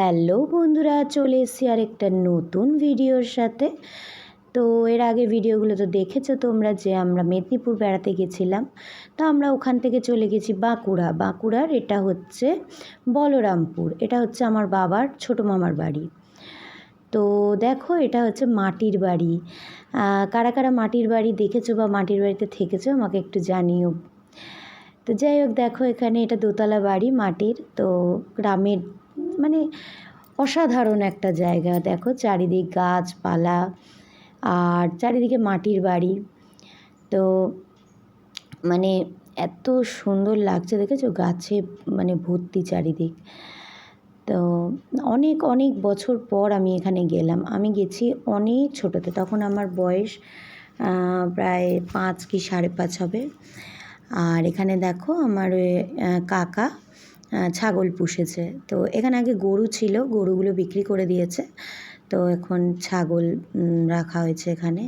Hello বন্ধুরা, চলে এসেছি আর একটা নতুন ভিডিওর সাথে। তো এর আগে ভিডিওগুলো তো দেখেছ তোমরা যে আমরা মেদিনীপুর বেড়াতে গেছিলাম। তো আমরা ওখান থেকে চলে গেছি বাঁকুড়া। বাঁকুড়ার এটা হচ্ছে বলরামপুর। এটা হচ্ছে আমার বাবার ছোটো মামার বাড়ি। তো দেখো এটা হচ্ছে মাটির বাড়ি। কারা কারা মাটির বাড়ি দেখেছ বা মাটির বাড়িতে থেকেছো আমাকে একটু জানিও। তো যাই হোক, দেখো এখানে এটা দোতলা বাড়ি মাটির। তো গ্রামের মানে অসাধারণ একটা জায়গা। দেখো চারিদিক গাছপালা আর চারিদিকে মাটির বাড়ি। তো মানে এত সুন্দর লাগছে, দেখেছ? গাছে মানে ভর্তি চারিদিক। তো অনেক অনেক বছর পর আমি এখানে গেলাম। আমি গেছি অনেক ছোটোতে। তখন আমার বয়স প্রায় পাঁচ কি সাড়ে পাঁচ হবে। আর এখানে দেখো আমার কাকা ছাগল পুষেছে। তো এখানে আগে গরু ছিল, গরুগুলো বিক্রি করে দিয়েছে। তো এখন ছাগল রাখা হয়েছে এখানে।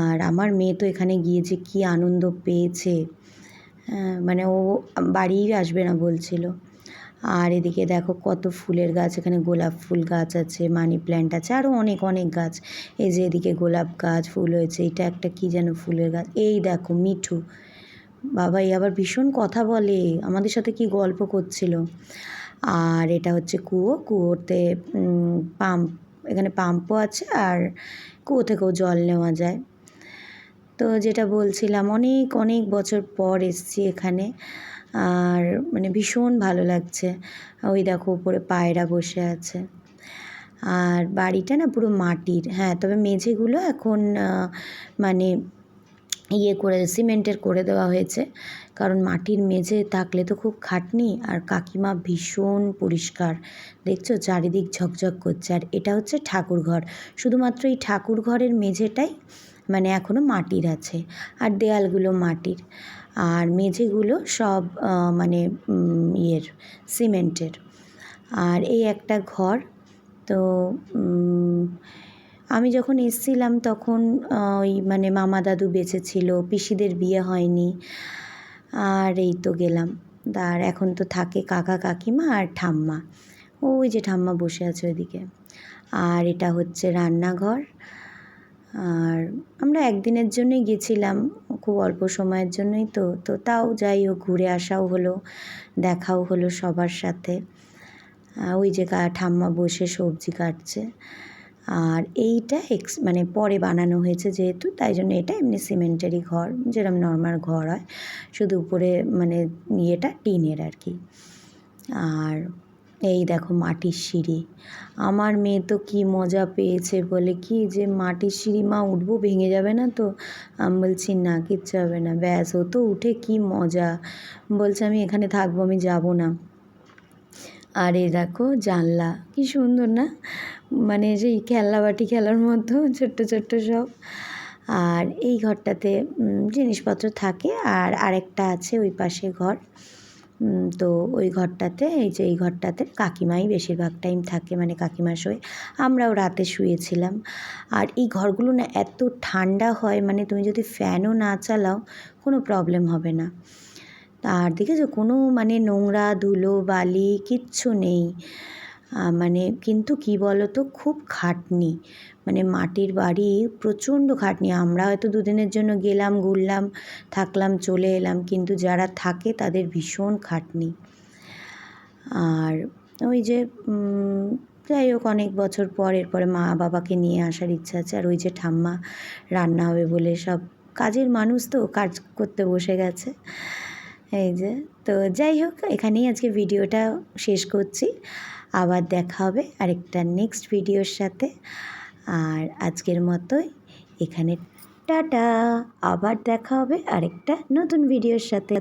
আর আমার মেয়ে তো এখানে গিয়ে যে কী আনন্দ পেয়েছে মানে ও বাড়িই আসবে না বলছিল। আর এদিকে দেখো কত ফুলের গাছ, এখানে গোলাপ ফুল গাছ আছে, মানি প্ল্যান্ট আছে আরও অনেক অনেক গাছ। এই যে এদিকে গোলাপ গাছ ফুল হয়েছে, এটা একটা কী যেন ফুলের গাছ? এই দেখো মিঠু। বাবা এই আবার ভীষণ কথা বলে, আমাদের সাথে কি গল্প করছিল? আর এটা হচ্ছে কুয়ো, কুয়োতে পাম্প এখানে পাম্পও আছে আর কুয়ো থেকেও জল নেওয়া যায়। তো যেটা বলছিলাম, অনেক অনেক বছর পর এসছি এখানে আর মানে ভীষণ ভালো লাগছে। ওই দেখো উপরে পায়রা বসে আছে। আর বাড়িটা না পুরো মাটির হ্যাঁ তবে মেঝেগুলো এখন মানে ইয়ে করে, সিমেন্টের করে দেওয়া হয়েছে। কারণ মাটির মেঝে থাকলে তো খুব খাটনি। আর কাকিমা ভীষণ পরিষ্কার। দেখছ? চারিদিক ঝকঝক করছে। আর এটা হচ্ছে ঠাকুর ঘর শুধুমাত্র এই ঠাকুর ঘরের মেঝেটাই মানে এখনও মাটির আছে। আর দেয়ালগুলো মাটির। আর মেঝেগুলো সব মানে ইয়ের, সিমেন্টের। আর এই একটা ঘর। তো আমি যখন এসছিলাম তখন ওই মানে মামা দাদু বেঁচে ছিল, পিসিদের বিয়ে হয়নি, আর এই তো গেলাম। আর এখন তো থাকে কাকা কাকিমা আর ঠাম্মা। ওই যে ঠাম্মা বসে আছে ওইদিকে। আর এটা হচ্ছে রান্নাঘর। আর আমরা একদিনের জন্যই গেছিলাম, খুব অল্প সময়ের জন্যই তো। তো তাও যাই হোক, ঘুরে আসাও হলো, দেখাও হলো সবার সাথে। ওই যে ঠাম্মা বসে সবজি কাটছে। আর এইটা এক্স মানে পরে বানানো হয়েছে যেহেতু, তাই জন্য এটা এমনি সিমেন্টেরই ঘর যেরকম নর্মাল ঘর হয়। শুধু উপরে মানে ইয়েটা টিনের আর কি। আর এই দেখো মাটির সিঁড়ি। আমার মেয়ে তো কি মজা পেয়েছে বলে, কি যে মাটির সিঁড়ি মা উঠবো, ভেঙে যাবে না তো? আমি বলছি, না, কিচ্ছু হবে না। ব্যাস, ও তো উঠে কি মজা। বলছে, আমি এখানে থাকব, আমি যাব না। আর দেখো জানলা, কি সুন্দর না? মানে সেই খেলনা বাটি খেলার মতো, ছোট্ট ছোট্ট সব। আর এই ঘরটাতে জিনিসপত্র থাকে, আর আরেকটা আছে ওই পাশে ঘর। তো ওই ঘরটাতে, এই যে এই ঘরটাতে কাকিমাই বেশিরভাগ টাইম থাকে মানে কাকিমা শোয়। আমরাও রাতে শুয়েছিলাম। আর এই ঘরগুলো না এত ঠান্ডা হয় মানে তুমি যদি ফ্যানও না চালাও, কোনো প্রবলেম হবে না। আর দেখেছ, কোনো মানে নোংরা, ধুলো, বালি কিচ্ছু নেই। মানে কিন্তু কি বলো তো খুব খাটনি। মানে মাটির বাড়ি প্রচণ্ড খাটনি। আমরা হয়তো দুদিনের জন্য গেলাম, ঘুরলাম, থাকলাম, চলে এলাম, কিন্তু যারা থাকে তাদের ভীষণ খাটনি। আর ওই যে যাই হোক, অনেক বছর পর এরপরে মা বাবাকে নিয়ে আসার ইচ্ছা আছে। আর ওই যে ঠাম্মা রান্না হবে বলে সব কাজের মানুষ তো কাজ করতে বসে গেছে। এই যে, তো যাই হোক, এখানেই আজকে ভিডিওটা শেষ করছি। আবার দেখা হবে আরেকটা নেক্সট ভিডিওর সাথে। আর আজকের মতোই এখানে টাটা। আবার দেখা হবে আরেকটা নতুন ভিডিওর সাথে।